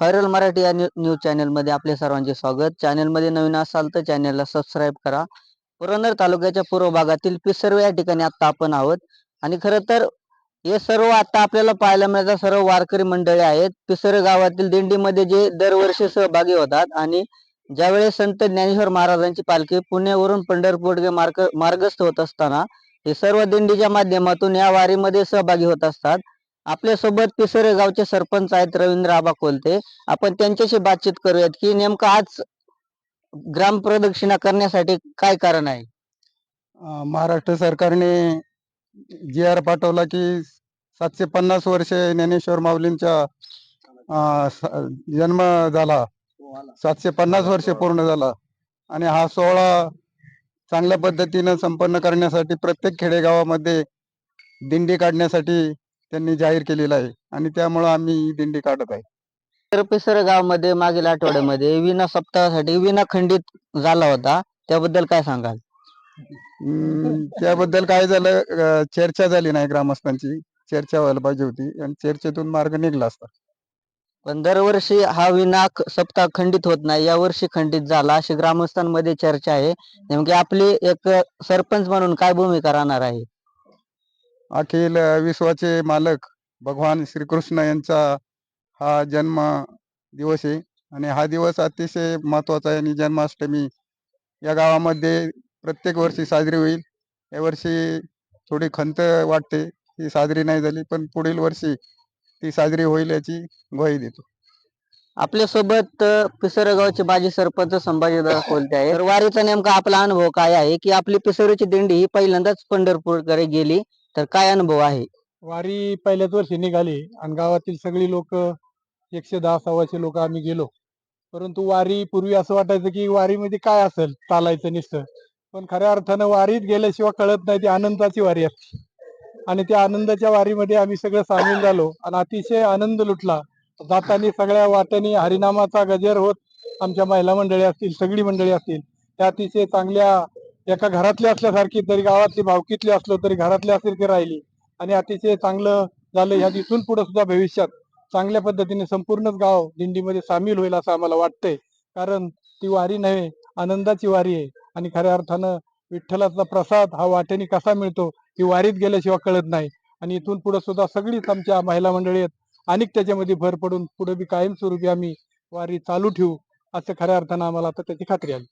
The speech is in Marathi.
व्हायरल मराठी या न्यूज चॅनलमध्ये आपले सर्वांचे स्वागत. चॅनलमध्ये नवीन असाल तर चॅनलला सबस्क्राईब करा. पुरंदर तालुक्याच्या पूर्व भागातील पिसर्व या ठिकाणी आता आपण आहोत. आणि खरं तर हे सर्व आता आपल्याला पाहायला मिळतात. सर्व वारकरी मंडळी आहेत. पिसर गावातील दिंडीमध्ये जे दरवर्षी सहभागी होतात आणि ज्यावेळेस संत ज्ञानेश्वर महाराजांची पालखी पुण्यावरून पंढरपूर मार्ग मार्गस्थ होत असताना हे सर्व दिंडीच्या माध्यमातून या वारीमध्ये सहभागी होत असतात. आपल्यासोबत पिसरे गावचे सरपंच आहेत रवींद्र आबा कोलते. आपण त्यांच्याशी बातचीत करूयात की नेमकं आज ग्राम प्रदक्षिणा करण्यासाठी काय कारण आहे? महाराष्ट्र सरकारने जी आर पाठवला की सातशे पन्नास वर्षे ज्ञानेश्वर माऊलींचा जन्म झाला. सातशे पन्नास वर्षे पूर्ण झाला. आणि हा सोहळा चांगल्या पद्धतीनं संपन्न करण्यासाठी प्रत्येक खेडेगावामध्ये दिंडी काढण्यासाठी त्यांनी जाहीर केलेला आहे आणि त्यामुळं आम्ही ही दिंडी काढत आहे. तर पिसर गावामध्ये मागील आठवड्यामध्ये विना सप्ताहासाठी विना खंडित झाला होता. त्याबद्दल काय सांगाल? अं, त्याबद्दल काय झालं अं, चर्चा झाली नाही ग्रामस्थांची. चर्चा व्हायला पाहिजे होती आणि चर्चेतून मार्ग निघला असता. पण दरवर्षी हा विना ख- सप्ताह खंडित होत नाही. या वर्षी खंडित झाला अशी ग्रामस्थांमध्ये चर्चा आहे. नेमकी आपली एक सरपंच म्हणून काय भूमिका राहणार आहे? अखिल विश्वाचे मालक भगवान श्रीकृष्ण यांचा हा जन्म दिवस आहे. आणि हा दिवस अतिशय महत्त्वाचा आहे. आणि जन्माष्टमी या गावामध्ये प्रत्येक वर्षी साजरी होईल. या वर्षी थोडी खंत वाटते. ती साजरी नाही झाली पण पुढील वर्षी ती साजरी होईल याची ग्वाही देतो. आपल्यासोबत पिसरगावचे माजी सरपंच संभाजीदादा कोलते आहे तर वारीचा नेमका आपला अनुभव काय आहे? की आपली पिसरीची दिंडी ही पहिल्यांदाच पंढरपूरकडे गेली. तर काय अनुभव आहे? वारी पहिल्याच वर्षी निघाली आणि गावातील सगळी लोक एकशे दहा सव्वाशे लोक आम्ही गेलो. परंतु वारी पूर्वी असं वाटायचं की वारीमध्ये काय असेल? चालायचं नुसतं. पण खऱ्या अर्थानं वारीत गेल्याशिवाय कळत नाही ती आनंदाची वारी असते. आणि त्या आनंदाच्या वारीमध्ये आम्ही सगळं सामील झालो आणि अतिशय आनंद लुटला. जाताना सगळ्या वाट्याने हरिनामाचा गजर होत आमच्या महिला मंडळी असतील सगळी मंडळी असतील त्या अतिशय चांगल्या एका घरातली असल्यासारखी तरी गावातली भावकीतली असलो तरी घरातल्या असल्यासारखी राहिली. आणि अतिशय चांगलं झालं ह्या दिसून पुढे सुद्धा भविष्यात चांगल्या पद्धतीने संपूर्णच गाव दिंडीमध्ये सामील होईल असं आम्हाला वाटतंय. कारण ती वारी नव्हे आनंदाची वारी आहे. आणि खऱ्या अर्थानं विठ्ठलाचा प्रसाद हा वाटेने कसा मिळतो ही वारीत गेल्याशिवाय कळत नाही. आणि इथून पुढे सुद्धा सगळीच आमच्या महिला मंडळी आहेत. आणि त्याच्यामध्ये भर पडून पुढे बी कायमस्वरूपी आम्ही वारी चालू ठेवू असं खऱ्या अर्थानं आम्हाला आता त्याची खात्री आली.